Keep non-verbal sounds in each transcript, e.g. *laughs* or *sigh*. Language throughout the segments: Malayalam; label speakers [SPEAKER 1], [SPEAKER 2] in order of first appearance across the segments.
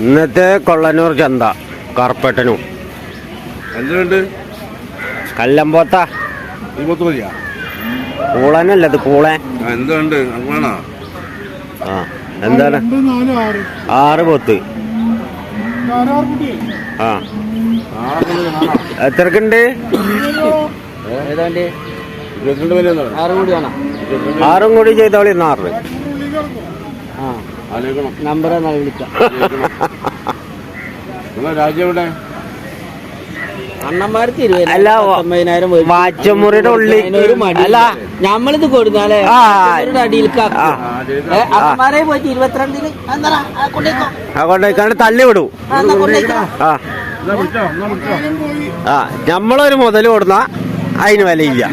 [SPEAKER 1] ഇന്നത്തെ കൊള്ളനൂർ ചന്ത കറുപ്പട്ടനും
[SPEAKER 2] എന്തുണ്ട്?
[SPEAKER 1] കല്ലമ്പോത്ത.
[SPEAKER 2] ഈ പത്ത് മതിയാ?
[SPEAKER 1] കൂളനല്ല ഇത് കൂളൻ.
[SPEAKER 2] എന്തുണ്ട്?
[SPEAKER 1] ആ എന്താണ്?
[SPEAKER 3] ആറ്.
[SPEAKER 1] പോത്ത്. ആ. എത്രക്കുണ്ട്? ആറും കൂടി ആറും. ചെയ്തോളി ഇന്ന്
[SPEAKER 2] ആലോചിക്കണം
[SPEAKER 1] നമ്പർ എന്നാൽ വിളിക്കാം.
[SPEAKER 2] നിങ്ങളെ രാജ്യം എവിടെ?
[SPEAKER 4] അണ്ണന്മാർക്ക്
[SPEAKER 1] അല്ല, വാച്ചമുറിയുടെ ഉള്ളിൽ
[SPEAKER 4] അല്ല. ഞമ്മളിത് കൊടുത്താലേ അടിയിൽ പോയിട്ട് ഇരുപത്തിരണ്ടിന് എന്താ കൊണ്ടേക്കോ?
[SPEAKER 1] ആ കൊണ്ടേക്കാണ്ട് തള്ളി വിടൂ.
[SPEAKER 4] ആ,
[SPEAKER 1] നമ്മളൊരു മുതൽ കൊടുന്ന അതിന് വിലയില്ല.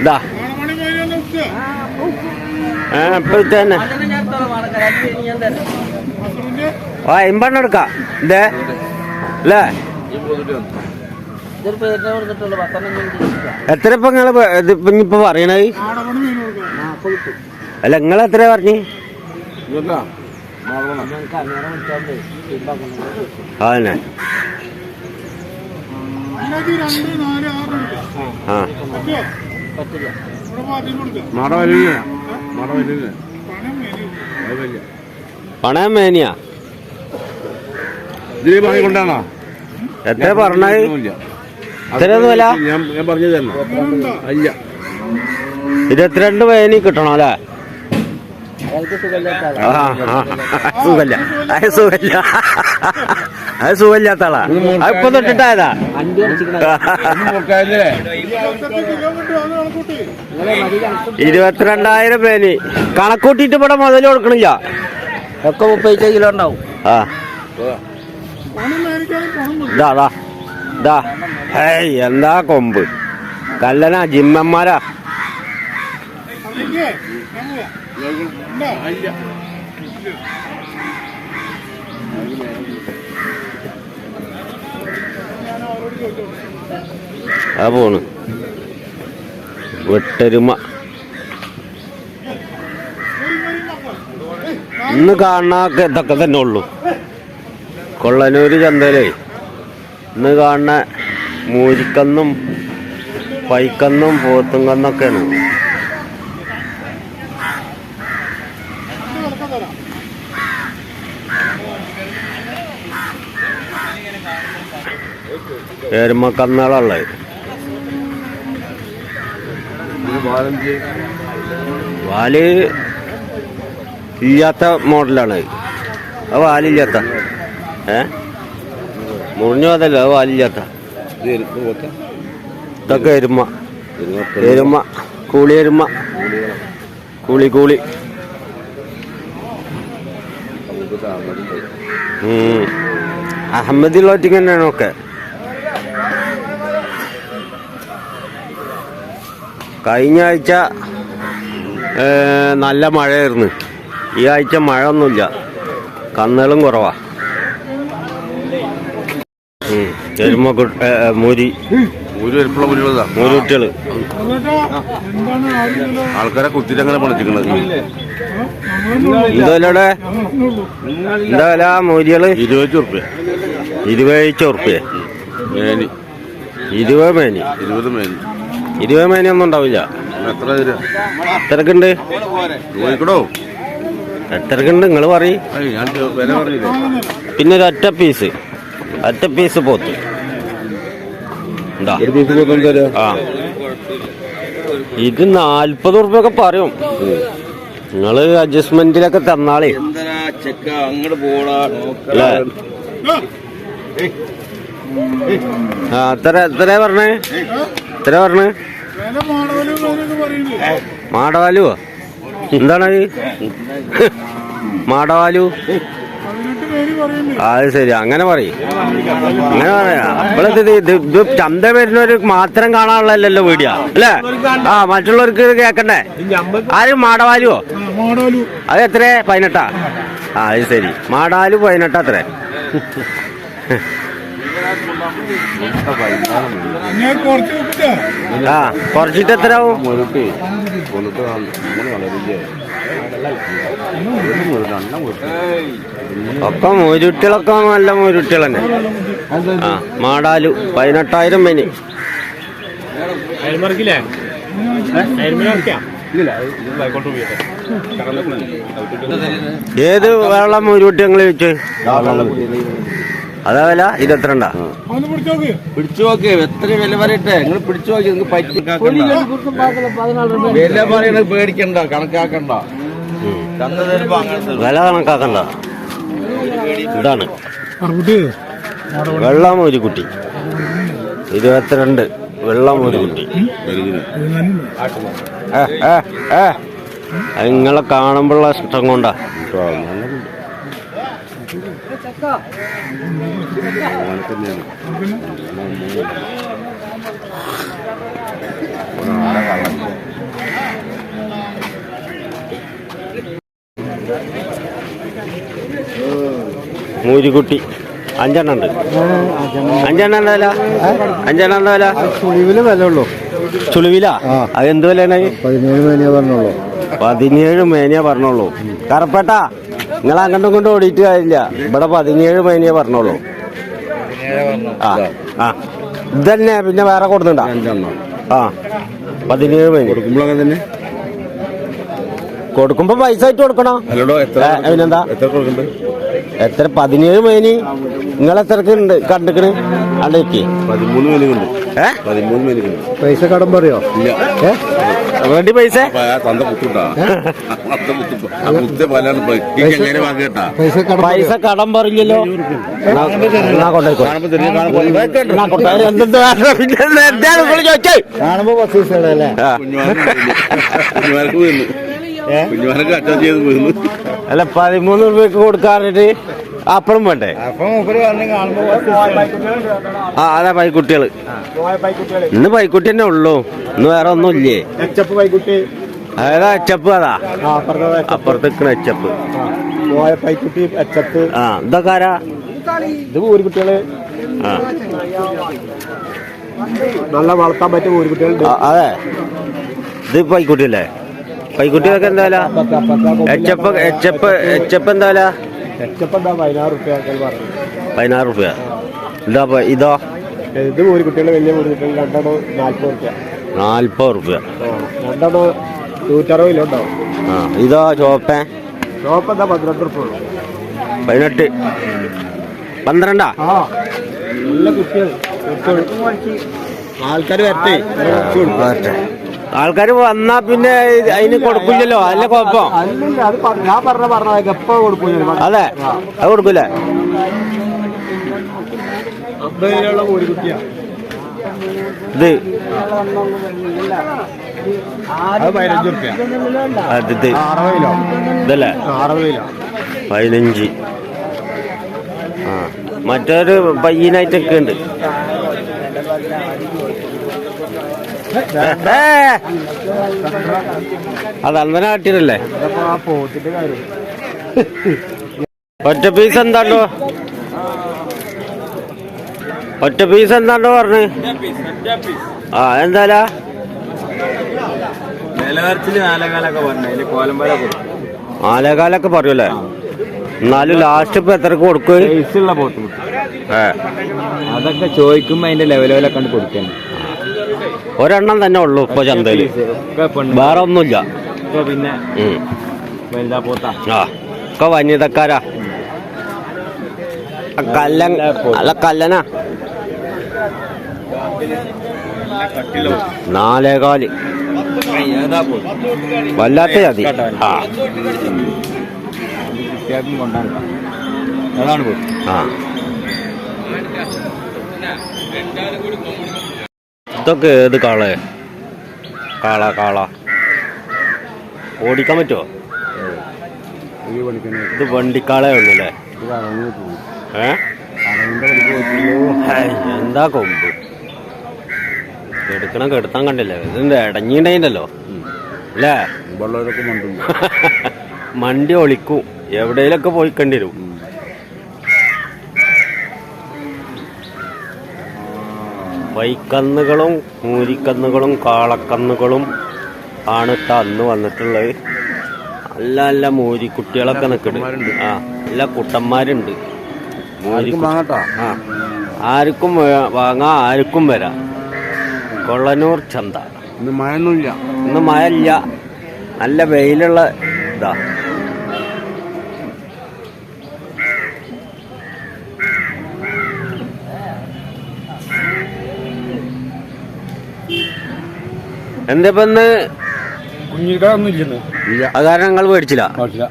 [SPEAKER 1] ഇതാ
[SPEAKER 3] ആണമണി
[SPEAKER 1] ഇപ്പോഴത്തെ തന്നെ. ആ എമ്പെണ്ണം എടുക്കാം. ഇതേ അല്ലേ. എത്ര ഇപ്പൊ നിങ്ങൾ പ- ഇത് ഇപ്പൊ ഇനിയിപ്പോ പറയണത്?
[SPEAKER 3] മീൻ കൊടുക്കാം
[SPEAKER 4] നാൽപ്പത് കിട്ടും.
[SPEAKER 1] അല്ല നിങ്ങൾ എത്ര പറഞ്ഞു? അതന്നെ ആ. പണയം മേനിയാ.
[SPEAKER 2] കൊണ്ടാണോ?
[SPEAKER 1] എത്ര പറഞ്ഞത്
[SPEAKER 2] ഇല്ല.
[SPEAKER 1] ഇത്രയൊന്നും വില
[SPEAKER 2] ഞാൻ ഞാൻ പറഞ്ഞു തരണം അല്ല.
[SPEAKER 1] ഇരുപത്തിരണ്ട് മേനി കിട്ടണം അല്ലേ? സുഖല്ല സുഖല്ല അത് സുഖമില്ലാത്ത ആളാ അതിപ്പോ തൊട്ടിട്ടായതാ.
[SPEAKER 3] അത്
[SPEAKER 1] ഇരുപത്തിരണ്ടായിരം പേനി കണക്കൂട്ടിട്ട് ഇവിടെ മുതൽ കൊടുക്കണില്ല.
[SPEAKER 4] ഒക്കെ മുപ്പത് കിലോ ഉണ്ടാവും.
[SPEAKER 1] ആ. ഇതാ ഇതാ ഹേയ് എന്താ കൊമ്പ്? കല്ലനാ ജിമ്മന്മാരാ.
[SPEAKER 3] അതിന്റെ
[SPEAKER 1] ആ പോണ്. വെട്ടരുമ. ഇന്ന് കാണാക്ക ഇതൊക്കെ തന്നെ ഉള്ളൂ. കൊള്ളനൂര് ചന്തയിലേ. ഇന്ന് കാണുന്ന മൂരിക്കന്നും പൈക്കന്നും പോത്തും എരുമ വാൽ ഇല്ലാത്ത മോഡലാണ്. ആ വാലില്ലാത്ത. ഏ? മുറിഞ്ഞു അതല്ല അത് വാലില്ലാത്ത.
[SPEAKER 2] ഇത്
[SPEAKER 1] ഇതൊക്കെ എരുമ. എരുമ കൂളി എരുമ. കൂളി കൂളി. അഹമ്മദിയുള്ള ഒറ്റയ്ക്ക് തന്നെയാണ് ഒക്കെ കഴിഞ്ഞ ആഴ്ച നല്ല മഴയായിരുന്നു. ഈ ആഴ്ച മഴ ഒന്നുമില്ല കന്നുകളും കുറവാ. എരുമ മുരി. മൂരി
[SPEAKER 3] കുട്ടികൾ
[SPEAKER 2] ആൾക്കാരെ കുത്തിട്ട് അങ്ങനെ
[SPEAKER 1] എന്താ വിലയുടെ? എന്താ വില മൂരികൾ?
[SPEAKER 2] ഇരുപത്തി ഉറുപ്പ്യ.
[SPEAKER 1] ഇരുപത് ഉറുപ്പ്യ.
[SPEAKER 2] മേനി.
[SPEAKER 1] ഇരുപത് മേനി.
[SPEAKER 2] ഇരുപത് മേനി.
[SPEAKER 1] ഇരുപത് മേനി ഒന്നും ഉണ്ടാവില്ല.
[SPEAKER 2] എത്ര തരാ
[SPEAKER 1] എത്രക്കുണ്ട് എത്രക്കുണ്ട് നിങ്ങൾ പറയും. പിന്നെ ഒരു ഒറ്റ പീസ് ഒറ്റ പീസ് പോത്ത്. ആ. ഇത് നാൽപ്പത് ഉറുപ്പ്യൊക്കെ പറയും. നിങ്ങൾ അഡ്ജസ്റ്റ്മെന്റിലൊക്കെ തന്നാളേ. അല്ലേ? ആ അത്ര എത്ര പറഞ്ഞേ? എത്ര പറഞ്ഞേ? മാടവാലു എന്താണ് മാടവാലു? അത് ശരി. അങ്ങനെ പറയും. അങ്ങനെ പറയാ. ചന്ത വരുന്നവര് മാത്രം കാണാനുള്ളല്ലോ വീഡിയോ അല്ലേ? ആ മറ്റുള്ളവർക്ക് ഇത് കേക്കണ്ടേ? ആരും? മാടവാലുവോ? അത് എത്ര പതിനെട്ടാ? ആ അത് ശരി. മാടാലു പതിനെട്ടാ അത്രേ. ആ കുറച്ചിട്ട് എത്ര ആവും ഒക്കെ മൂരുട്ടികളൊക്കെ നല്ല മൂരുട്ടികൾ തന്നെ ആ മാടാലു പതിനെട്ടായിരം മെനി ഏത് വെള്ളം മൂരുട്ടി ഞങ്ങൾ ചോദിച്ചു അതാ വില? ഇരുപത്തിരണ്ടാ?
[SPEAKER 3] എത്ര
[SPEAKER 2] പിടിച്ചു നോക്ക്. എത്ര വില പറയട്ടെ നിങ്ങൾ പിടിച്ചു നോക്കി. നിങ്ങൾക്ക് പറ്റി വില പറയണത് പേടിക്കണ്ട. കണക്കാക്കണ്ട.
[SPEAKER 1] വില കണക്കാക്കണ്ട. ഇതാണ്. വെള്ളം ഒരു കുട്ടി ഇരുപത്തിരണ്ട് വെള്ളം ഒരു കുട്ടി. നിങ്ങളെ കാണുമ്പോഴുള്ള ഇഷ്ടം കൊണ്ടാ. മൂരിക്കുട്ടി. അഞ്ചെണ്ണം ഉണ്ട്. അഞ്ചെണ്ണം എന്താ അഞ്ചെണ്ണം എന്താ
[SPEAKER 5] ചുളിവിൽ വില ഉള്ളൂ
[SPEAKER 1] ചുളിവില അത് എന്ത് വില
[SPEAKER 5] പതിനേഴ് മേനിയ പറഞ്ഞോളൂ.
[SPEAKER 1] പതിനേഴ് മേനിയ പറഞ്ഞോളൂ. കറപ്പേട്ടാ. നിങ്ങൾ അങ്ങോട്ടും ഇങ്ങോട്ടും ഓടിയിട്ട് കാര്യമില്ല. ഇവിടെ പതിനേഴ് മേനിയെ പറഞ്ഞോളൂ. ആ ആ. ഇതന്നെ പിന്നെ വേറെ കൊടുക്കണ്ട
[SPEAKER 2] അഞ്ചെണ്ണം
[SPEAKER 1] ആ പതിനേഴ് കൊടുക്കുമ്പോൾ
[SPEAKER 2] അങ്ങനെ തന്നെ?
[SPEAKER 1] കൊടുക്കുമ്പോ പൈസ ആയിട്ട് കൊടുക്കണം. അതിനെന്താ?
[SPEAKER 2] എത്ര
[SPEAKER 1] പതിനേഴ് മേനി നിങ്ങൾ എത്രക്ക് ഉണ്ട്? കണ്ടിക്കണ്? അണ്ടേക്ക്
[SPEAKER 2] പതിമൂന്ന്
[SPEAKER 1] ഏ?
[SPEAKER 2] പതിമൂന്ന്
[SPEAKER 5] പൈസ കടം പറയോ?
[SPEAKER 2] ഇല്ല.
[SPEAKER 1] ഏ? റെഡി പൈസ?
[SPEAKER 5] പൈസ കടം
[SPEAKER 1] പൈസ കടം പറഞ്ഞല്ലോ
[SPEAKER 2] കാണുമ്പോ
[SPEAKER 5] അല്ലേ
[SPEAKER 1] പതിമൂന്ന് രൂപയ്ക്ക് കൊടുക്കാറിട്ട് അപ്പഴും വേണ്ടേ? ആ അതാ പൈക്കുട്ടികൾ. ഇന്ന് പൈക്കുട്ടി തന്നെ ഉള്ളൂ. ഇന്ന് വേറെ ഒന്നും ഇല്ലേ
[SPEAKER 5] എച്ചപ്പ് പൈക്കുട്ടി.
[SPEAKER 1] അതാ അച്ചപ്പ് അതാ?
[SPEAKER 5] അപ്പുറത്തെ
[SPEAKER 1] നിൽക്കണ അച്ചപ്പ് ആ ഇതൊക്കെ ആരാ?
[SPEAKER 5] ഇത് ഊരുകുട്ടികൾ
[SPEAKER 1] ആ.
[SPEAKER 5] നല്ല വളർത്താൻ പറ്റിയ ഊരുകുട്ടികളുണ്ട്
[SPEAKER 1] ആ, അതെ. ഇത് പൈക്കുട്ടി അല്ലേ പൈക്കുട്ടികൾക്ക് എന്താ എച്ചപ്പ് എച്ചപ്പ് എച്ചപ്പ് എന്താ
[SPEAKER 5] പതിനാറ് റുപ്യ പറഞ്ഞു.
[SPEAKER 1] പതിനാറ് റുപ്യ ഇതാ? ഇതോ
[SPEAKER 5] ഇത് ഊരുകുട്ടികൾ വലിയ ഊരുകുട്ടികൾ രണ്ടെണ്ണം നാല്പത് റുപ്യ
[SPEAKER 1] നാൽപ്പത് റുപ്യ
[SPEAKER 5] രണ്ടെണ്ണോ നൂറ്ററുപത് കിലോ ഉണ്ടാവും.
[SPEAKER 1] ആ ഇതോ ചോപ്പ?
[SPEAKER 5] ചോപ്പ എന്താ പന്ത്രണ്ട് റുപ്യ ഉള്ളൂ.
[SPEAKER 1] പതിനെട്ട്. പന്ത്രണ്ടാ?
[SPEAKER 5] ആ നല്ല കുട്ടികൾ ആൾക്കാർ വരട്ടെ.
[SPEAKER 1] ആൾക്കാർ വന്നാ പിന്നെ അതിന് കൊടുക്കില്ലല്ലോ. അല്ല കുഴപ്പം.
[SPEAKER 5] ഞാൻ പറഞ്ഞ പറഞ്ഞ എപ്പോ കൊടുക്കും ഞാൻ.
[SPEAKER 1] അതെ അത് കൊടുക്കൂലേ
[SPEAKER 5] അമ്പത് കിലോയുള്ള ഒരു കുട്ടിയാ
[SPEAKER 1] ഇത് ഇതല്ലേ പതിനഞ്ച്. ആ. മറ്റൊരു പയ്യനായിട്ടൊക്കെ ഉണ്ട്. അത്
[SPEAKER 5] പോത്തിന്റെ കാര്യം
[SPEAKER 1] ഒറ്റ പീസ് എന്താണ്ടോ? ഒറ്റ പീസ് എന്താണ്ടോ പറഞ്ഞു? ആ എന്തായാലാ
[SPEAKER 2] ആലകാലൊക്കെ നാലേകാലൊക്കെ
[SPEAKER 1] പറയൂലേ എന്നാലും ലാസ്റ്റ് ഇപ്പൊ എത്രക്ക് കൊടുക്കും?
[SPEAKER 2] അതൊക്കെ ചോദിക്കുമ്പോ അതിന്റെ ലെവലൊക്കെ കണ്ട് കൊടുക്കാൻ
[SPEAKER 1] ഒരെണ്ണം തന്നെ ഉള്ളൂ ഇപ്പൊ
[SPEAKER 2] ചന്തയിൽ.
[SPEAKER 1] വേറെ ഒന്നുമില്ല.
[SPEAKER 2] പിന്നെ
[SPEAKER 1] ആ ഒക്കെ വന്യതക്കാരാ ആ കല്ലൻ അല്ല കല്ലനാ.
[SPEAKER 2] നാലേകാൽ.
[SPEAKER 1] വല്ലാത്ത ജാതി. ആ. ആ. ഇതൊക്കെ ഏത് കാളെ? കാള കാള. ഓടിക്കാൻ പറ്റുമോ ഇത് വണ്ടിക്കാളേ ഉള്ളല്ലേ ഏ? എന്താ കൊമ്പ്? കെടുക്കണം കെടുത്താൻ കണ്ടില്ലേ? ഇതിന്റെ ഇടഞ്ഞിണ്ടല്ലോ അല്ലേ? *laughs*
[SPEAKER 2] മണ്ടി.
[SPEAKER 1] ഒളിക്കും. എവിടെയൊക്കെ പോയി കണ്ടിരും. വൈക്കന്നുകളും മൂരിക്കന്നുകളും കാളക്കന്നുകളും ആണ് ഇട്ട അന്ന് വന്നിട്ടുള്ളത്. നല്ല നല്ല മൂരിക്കുട്ടികളൊക്കെ നിൽക്കുന്നുണ്ട് ആ നല്ല കുട്ടന്മാരുണ്ട്. ആ ആർക്കും വാങ്ങാ വാങ്ങാം ആർക്കും വരാം. കൊള്ളനൂർ ചന്ത.
[SPEAKER 2] ഇന്ന് മഴയൊന്നുമില്ല.
[SPEAKER 1] ഇന്ന് മഴ ഇല്ല നല്ല വെയിലുള്ള ഇതാ. എന്താ ഇന്ന്?
[SPEAKER 3] കുഞ്ഞിക്കാരൊന്നും ഇല്ലെന്ന്.
[SPEAKER 1] അത് കാരണം ഞങ്ങൾ മേടിച്ചില്ല?
[SPEAKER 3] പാടില്ല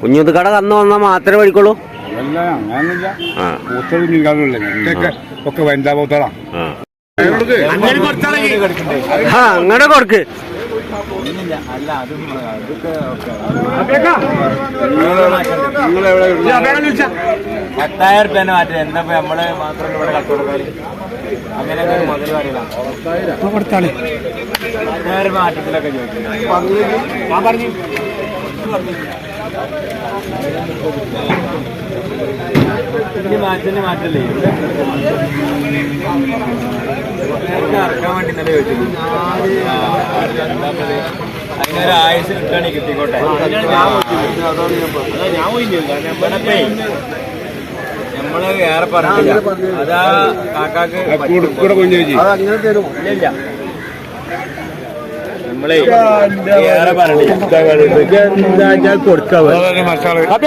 [SPEAKER 1] കുഞ്ഞുത് കട കന്ന് വന്നാൽ മാത്രമേ മേടിക്കുള്ളൂ?
[SPEAKER 3] അതല്ല അങ്ങനൊന്നുമില്ല കുഞ്ഞിക്കാരില്ല ഇതൊക്കെ ഒക്കെ വനിതാ പൂത്തടാ
[SPEAKER 1] ആ. ആ അങ്ങനെ കൊടുക്ക്.
[SPEAKER 4] പത്തായിരം റുപ്യ മാറ്റം എന്താ നമ്മൾ മാത്രം ഇവിടെ കച്ചവടക്കാര്? അങ്ങനെ മുതൽ പറയില്ല പത്തായിരം മാറ്റത്തിലൊക്കെ ചോദിക്കുന്നത് ഞാൻ പറഞ്ഞു. ഇനി മാറ്റത്തിന് മാറ്റല്ലേ? നേരത്തെ ഇറക്കാൻ വേണ്ടി ഇന്നലെ ചോദിച്ചു അതിനൊരു ആയുസ് കിട്ടുകയാണെങ്കിൽ കിട്ടിക്കോട്ടെ. നമ്മൾ വേറെ പറഞ്ഞില്ല അതാ കാക്കാക്ക്
[SPEAKER 3] കൂടെ തരും
[SPEAKER 4] ഇല്ല, നമ്മളെ വേറെ പറഞ്ഞില്ല?
[SPEAKER 3] മസാല
[SPEAKER 4] കാപ്പി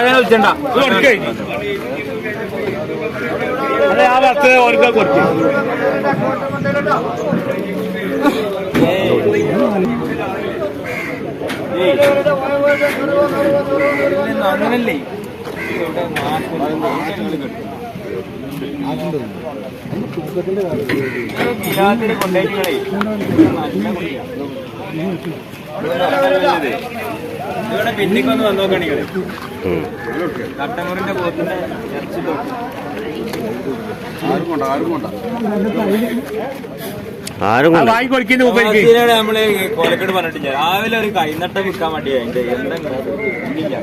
[SPEAKER 4] അങ്ങനെ വിളിച്ചണ്ട. അങ്ങനല്ലേ? കൊണ്ടേക്കളേ ഇവിടെ പിന്നിക്കൊന്ന് വന്നു നോക്കണികളെ
[SPEAKER 1] ഉം.
[SPEAKER 4] കട്ടമുറിന്റെ പോത്തിന്റെ ഇറച്ചി
[SPEAKER 2] ആരും കൊണ്ട ആരും കൊണ്ട
[SPEAKER 1] ആരും
[SPEAKER 4] നമ്മൾ കോഴിക്കോട് പറഞ്ഞിട്ടില്ല രാവിലെ ഒരു കൈനട്ട വിൽക്കാൻ വേണ്ടിയാ അതിന്റെ എന്തെങ്കിലും ഇല്ല.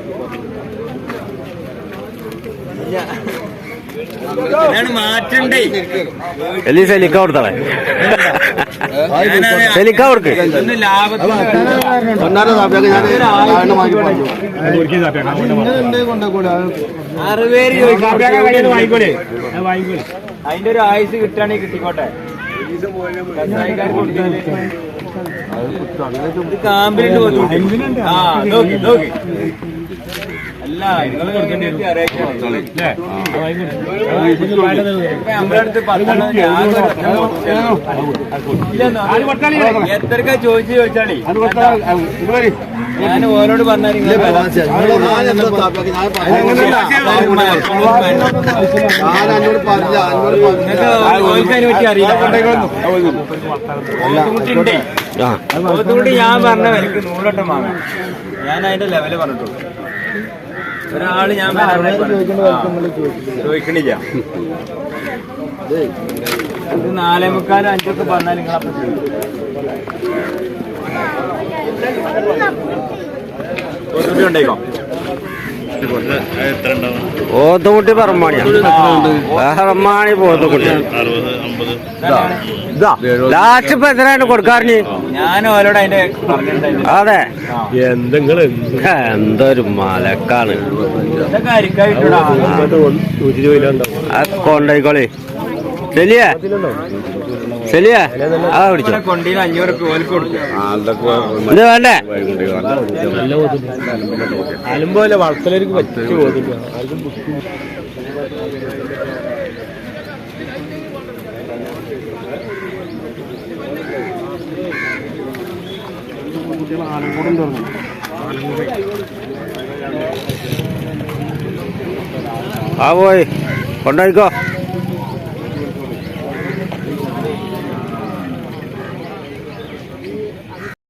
[SPEAKER 4] മാറ്റണ്ടേ
[SPEAKER 1] എല്ലി സെലിക്ക കൊടുത്തളെ സെലിക്ക കൊടുക്ക്
[SPEAKER 4] ഒന്ന് ലാഭത്തിന് അറുപേര് അതിന്റെ ഒരു ആയുസ് കിട്ടുകയാണെങ്കിൽ കിട്ടിക്കോട്ടെ കൊടുത്തു ആ നോക്കി നോക്കി എത്രക്കാ ചോദിച്ചു ചോദിച്ചാളി ഞാൻ ഓരോട് പറഞ്ഞാൽ അറിയില്ല ഞാൻ പറഞ്ഞ വിലക്ക് നൂറോട്ടം വാങ്ങാം ഞാൻ അതിന്റെ ലെവൽ പറഞ്ഞിട്ടുള്ളൂ ഒരാൾ ഞാൻ ചോദിക്കണില്ല. ഇത് നാലേ മുക്കാലും അഞ്ചൊക്കെ പറഞ്ഞാൽ നിങ്ങൾ അപ്പം ബുദ്ധിമുട്ട് ഉണ്ടേക്കോ?
[SPEAKER 1] പോത്തുകുട്ടി പറമ്പാണിയാ പറമ്പാണി പോത്തുകുട്ടി ഇതാ. ലാസ്റ്റ് ഇപ്പൊ
[SPEAKER 4] എത്രയാണ് പറഞ്ഞിട്ടുണ്ടായിരുന്നു.
[SPEAKER 1] അതെ.
[SPEAKER 5] എന്തെങ്കിലും
[SPEAKER 1] എന്തൊരു മലക്കാണ്. കൊണ്ടായിക്കോളി. ശരിയേ ശരിയേ ആ പിടിച്ചോ.
[SPEAKER 4] കൊണ്ടീന് അഞ്ഞൂറ് രൂപ ഓൽക്ക് കൊടുക്കും.
[SPEAKER 1] ഇത് വേണ്ടേ?
[SPEAKER 5] അലുമ്പോലെ വളർത്തലേക്ക് പറ്റി പോകുന്നില്ല ആർക്കും
[SPEAKER 1] ആ പോയി. കൊണ്ടായിക്കോ.